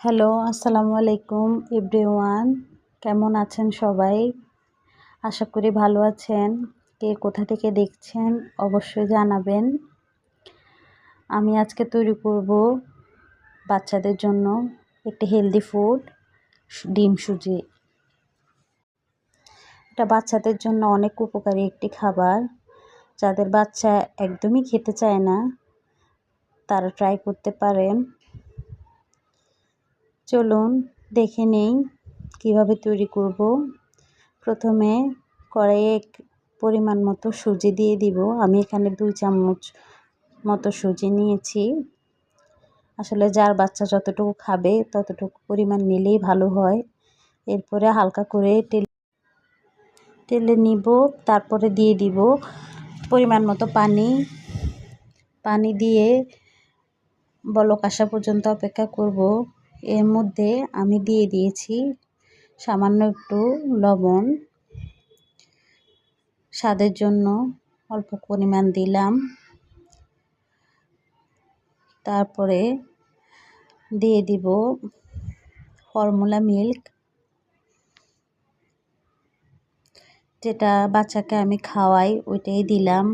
Hello, আসসালামু আলাইকুম everyone. কেমন আছেন সবাই? আশা করি ভালো আছেন। কে কোথা থেকে দেখছেন অবশ্যই জানাবেন। আমি আজকে তৈরি করব বাচ্চাদের জন্য একটি হেলদি ফুড ডিম সুজি। এটা বাচ্চাদের জন্য অনেক উপকারী একটি খাবার। যাদের বাচ্চা একদমই খেতে চায় না, তারা ট্রাই করতে পারেন। চলুন দেখে নেই কীভাবে তৈরি করব। প্রথমে কড়াইয়ে পরিমাণ মতো সুজি দিয়ে দিব। আমি এখানে দুই চামচ মতো সুজি নিয়েছি। আসলে যার বাচ্চা যতটুকু খাবে ততটুকু পরিমাণ নিলেই ভালো হয়। এরপরে হালকা করে তেল, তেলে নিব, তারপরে দিয়ে দিব পরিমাণ মতো পানি। পানি দিয়ে বলক আসা পর্যন্ত অপেক্ষা করব। এর মধ্যে আমি দিয়ে দিয়েছি সামান্য একটু লবণ। স্বাদের জন্য অল্প পরিমাণ দিলাম। তারপরে দিয়ে দিব ফর্মুলা মিল্ক, যেটা বাচ্চাকে আমি খাওয়াই ওইটাই দিলাম।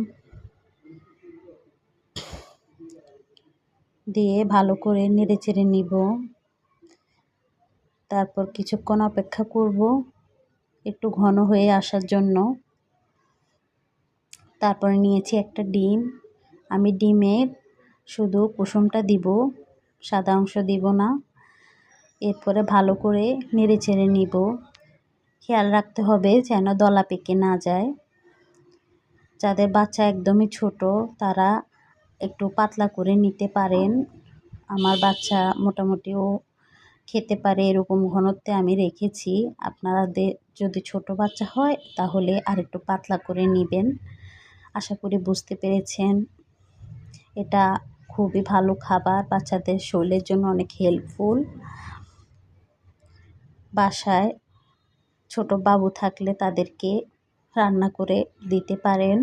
দিয়ে ভালো করে নেড়ে চেড়ে নিব। তারপর কিছুক্ষণ অপেক্ষা করব একটু ঘন হয়ে আসার জন্য। তারপরে নিয়েছি একটা ডিম। আমি ডিমের শুধু কুসুমটা দিব, সাদা অংশ দিব না। এরপরে ভালো করে নেড়ে চেড়ে নিব। খেয়াল রাখতে হবে যেন দলা পেকে না যায়। যাদের বাচ্চা একদমই ছোট, তারা একটু পাতলা করে নিতে পারেন। আমার বাচ্চা মোটামুটিও খেতে পারে এরকম ঘনত্বে আমি রেখেছি। আপনাদের যদি ছোট বাচ্চা হয় তাহলে আর একটু পাতলা করে নেবেন। আশা করি বুঝতে পেরেছেন। এটা খুবই ভালো খাবার, বাচ্চাদের শরীরের জন্য অনেক হেল্পফুল বাসায় ছোট বাবু থাকলে তাদেরকে রান্না করে দিতে পারেন।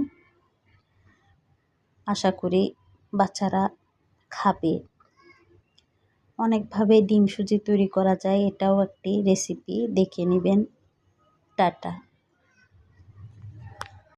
আশা করি বাচ্চারা খাবে। অনেকভাবে ডিম সুজি তৈরি করা যায় এটাও একটি রেসিপি দেখে নেবেন। টাটা।